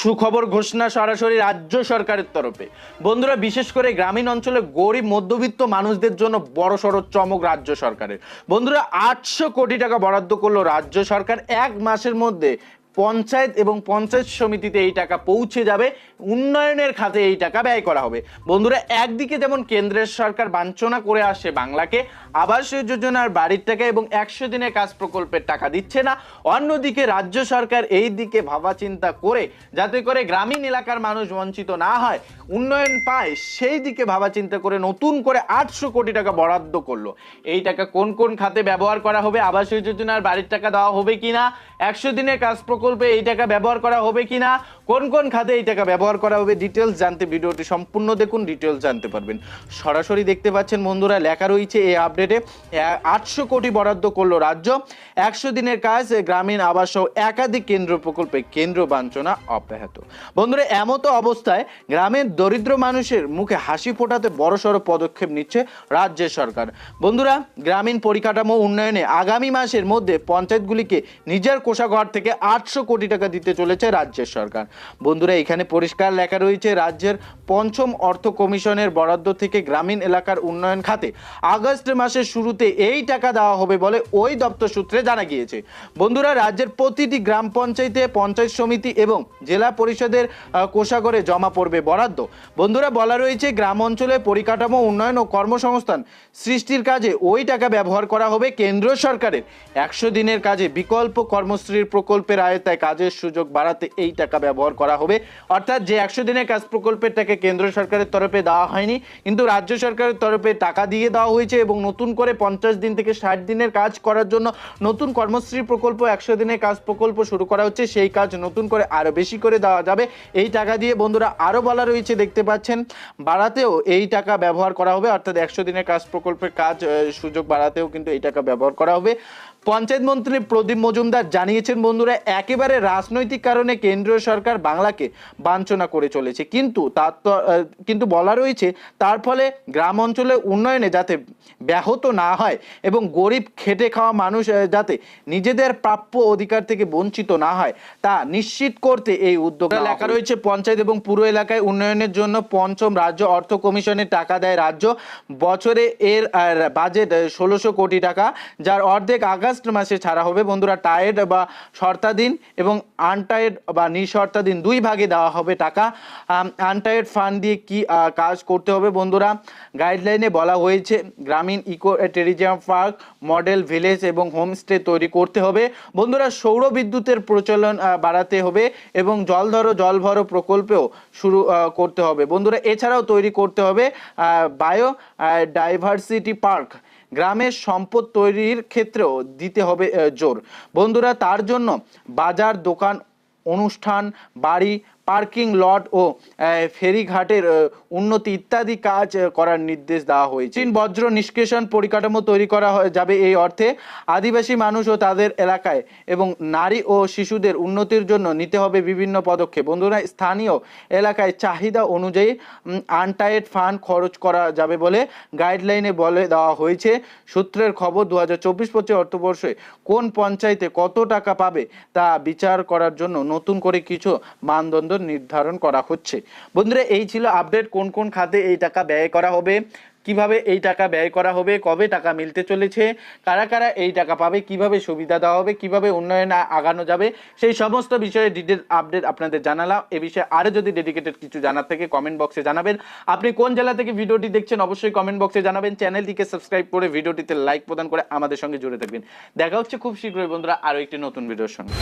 সুখবর ঘোষণা সরাসরি রাজ্য সরকারের তরফে। বন্ধুরা, বিশেষ করে গ্রামীণ অঞ্চলে গরিব, মধ্যবিত্ত মানুষদের জন্য বড় সড় চমক রাজ্য সরকারের। বন্ধুরা, আটশো কোটি টাকা বরাদ্দ করল রাজ্য সরকার। এক মাসের মধ্যে পঞ্চায়েত এবং পঞ্চায়েত সমিতিতে এই টাকা পৌঁছে যাবে। উন্নয়নের খাতে এই টাকা ব্যয় করা হবে। বন্ধুরা, একদিকে যেমন কেন্দ্রের সরকার বাঞ্ছনা করে আসে বাংলাকে আবাস যোজনার বাড়ির টাকা এবং একশো দিনের কাজ প্রকল্পের টাকা দিচ্ছে না। অন্যদিকে রাজ্য সরকার এই দিকে ভাবা চিন্তা করে, যাতে করে গ্রামীণ এলাকার মানুষ বঞ্চিত না হয়, উন্নয়ন পায়, সেই দিকে ভাবা চিন্তা করে নতুন করে আটশো কোটি টাকা বরাদ্দ করল। এই টাকা কোন কোন খাতে ব্যবহার করা হবে আবাস যোজনার বাড়ির টাকা দেওয়া হবে কিনা, একশো দিনের কাজ প্রকল্পে এই টাকা ব্যবহার করা হবে কিনা, কোন কোন খাতে এই টাকা ব্যবহার করা হবে ডিটেলস জানতে ভিডিওটি সম্পূর্ণ দেখুন ডিটেলস জানতে পারবেন। সরাসরি দেখতে পাচ্ছেন বন্ধুরা, লেখা রয়েছে এই আপডেটে আটশো কোটি বরাদ্দ করল রাজ্য, একশো দিনের কাজ গ্রামীণ আবাস একাধিক কেন্দ্র প্রকল্পে কেন্দ্র বাঞ্ছনা অব্যাহত। বন্ধুরা, এমতো অবস্থায় গ্রামের দরিদ্র মানুষের মুখে হাসি ফোটাতে বড়সড় পদক্ষেপ নিচ্ছে রাজ্যের সরকার। বন্ধুরা, গ্রামীণ পরিকাঠামো উন্নয়নে আগামী মাসের মধ্যে পঞ্চায়েতগুলিকে নিজের কোষাঘর থেকে আটশো কোটি টাকা দিতে চলেছে রাজ্যের সরকার। বন্ধুরা, এখানে পরিষ্কার লেখা রয়েছে, রাজ্যের পঞ্চম অর্থ কমিশনের বরাদ্দ থেকে গ্রামীণ এলাকার উন্নয়ন খাতে আগস্ট মাসের শুরুতে এই টাকা দেওয়া হবে বলে ওই দপ্তর সূত্রে জানা গিয়েছে। বন্ধুরা, রাজ্যের প্রতিটি গ্রাম পঞ্চায়েতে পঞ্চায়েত সমিতি এবং জেলা পরিষদের কোষাগরে জমা পড়বে বরাদ্দ। বন্ধুরা, বলা রয়েছে, গ্রাম অঞ্চলে পরিকাঠামো উন্নয়ন ও কর্মসংস্থান সৃষ্টির কাজে ওই টাকা ব্যবহার করা হবে কেন্দ্র সরকারের। একশো দিনের কাজে বিকল্প কর্মশ্রীর প্রকল্পের আয়তায় কাজের সুযোগ বাড়াতে এই টাকা ব্যবহার করা হবে। অর্থাৎ যে একশো দিনের কাজ প্রকল্পের টাকা কেন্দ্র সরকারের তরফে দেওয়া হয়নি, কিন্তু রাজ্য সরকারের তরফে টাকা দিয়ে দেওয়া হয়েছে এবং নতুন করে পঞ্চাশ দিন থেকে ষাট দিনের কাজ করার জন্য নতুন কর্মশ্রী প্রকল্প, একশো দিনের কাজ প্রকল্প শুরু করা হচ্ছে। সেই কাজ নতুন করে আরও বেশি করে দেওয়া যাবে। এই টাকা দিয়ে বন্ধুরা আরও বলা রয়েছে, দেখতে পাচ্ছেন, বাড়াতেও এই টাকা ব্যবহার করা হবে। অর্থাৎ একশো দিনের কাজ প্রকল্পের কাজ সুযোগ বাড়াতেও কিন্তু এই টাকা ব্যবহার করা হবে। পঞ্চায়েত মন্ত্রী প্রদীপ মজুমদার জানিয়েছেন, বন্ধুরা একেবারে রাজনৈতিক কারণে কেন্দ্রীয় সরকার বাংলাকে বাঞ্ছনা করে চলেছে। কিন্তু তার তো কিন্তু বলা রয়েছে তার ফলে গ্রাম অঞ্চলে উন্নয়নে যাতে ব্যাহত না হয় এবং গরিব খেটে খাওয়া মানুষ যাতে নিজেদের প্রাপ্য অধিকার থেকে বঞ্চিত না হয় তা নিশ্চিত করতে এই উদ্যোগ লেখা রয়েছে পঞ্চায়েত এবং পুরো এলাকায় উন্নয়নের জন্য পঞ্চম রাজ্য অর্থ কমিশনের টাকা দেয় রাজ্য। বছরে এর বাজেট ষোলোশো কোটি টাকা যার অর্ধেক আগস্ট মাসে ছাড়া হবে। বন্ধুরা টায়েড বা শর্তাধীন এবং আনটায়েড বা নিঃশর্তাধীন দুই ভাগে দেওয়া হবে টাকা। আনটায়েড ফান্ড দিয়ে কি কাজ করতে হবে বন্ধুরা? গাইডলাইনে বলা হয়েছে, গ্রামীণ eco tourism park model village এবং হোমস্টে তৈরি করতে হবে। বন্ধুরা, সৌর বিদ্যুতের প্রচলন বাড়াতে হবে এবং জল ধরো, জল ভরো প্রকল্পেও শুরু করতে হবে। বন্ধুরা, এছাড়াও তৈরি করতে হবে বায়ো ডাইভার্সিটি পার্ক গ্রামের সম্পদ তৈরির ক্ষেত্রেও দিতে হবে জোর। বন্ধুরা তার জন্য বাজার দোকান অনুষ্ঠান বাড়ি পার্কিং লট ও ফেরিঘাটের উন্নতি ইত্যাদি কাজ করার নির্দেশ দেওয়া হয়েছে। বজ্র নিষ্কাশন পরিকাঠামো তৈরি করা যাবে এই অর্থে আদিবাসী মানুষ ও তাদের এলাকায় এবং নারী ও শিশুদের উন্নতির জন্য নিতে হবে বিভিন্ন পদক্ষেপ। বন্ধুরা, স্থানীয় এলাকায় চাহিদা অনুযায়ী আনটাইড ফান্ড খরচ করা যাবে বলে গাইডলাইনে বলে দেওয়া হয়েছে। সূত্রের খবর দু হাজার চব্বিশ পঁচিশ অর্থবর্ষে কোন পঞ্চায়েতে কত টাকা পাবে তা বিচার করার জন্য নতুন করে কিছু মানদণ্ড নির্ধারণ করা হচ্ছে। বন্ধুরা, এই ছিল আপডেট কোন কোন খাতে এই টাকা ব্যয় করা হবে, কীভাবে এই টাকা ব্যয় করা হবে, কবে টাকা মিলতে চলেছে, কারা কারা এই টাকা পাবে, কীভাবে সুবিধা দেওয়া হবে, কীভাবে উন্নয়নে আগানো যাবে, সেই সমস্ত বিষয়ে ডিটেল আপডেট আপনাদের জানালাম। এ বিষয়ে আরও যদি ডেডিকেটেড কিছু জানার থেকে কমেন্ট বক্সে জানাবেন। আপনি কোন জেলা থেকে ভিডিওটি দেখছেন, অবশ্যই কমেন্ট বক্সে জানাবেন। চ্যানেলটিকে সাবস্ক্রাইব করে ভিডিওটিতে লাইক প্রদান করে আমাদের সঙ্গে জুড়ে থাকবেন। দেখা হচ্ছে খুব শীঘ্রই, বন্ধুরা আরও একটি নতুন ভিডিওর সঙ্গে।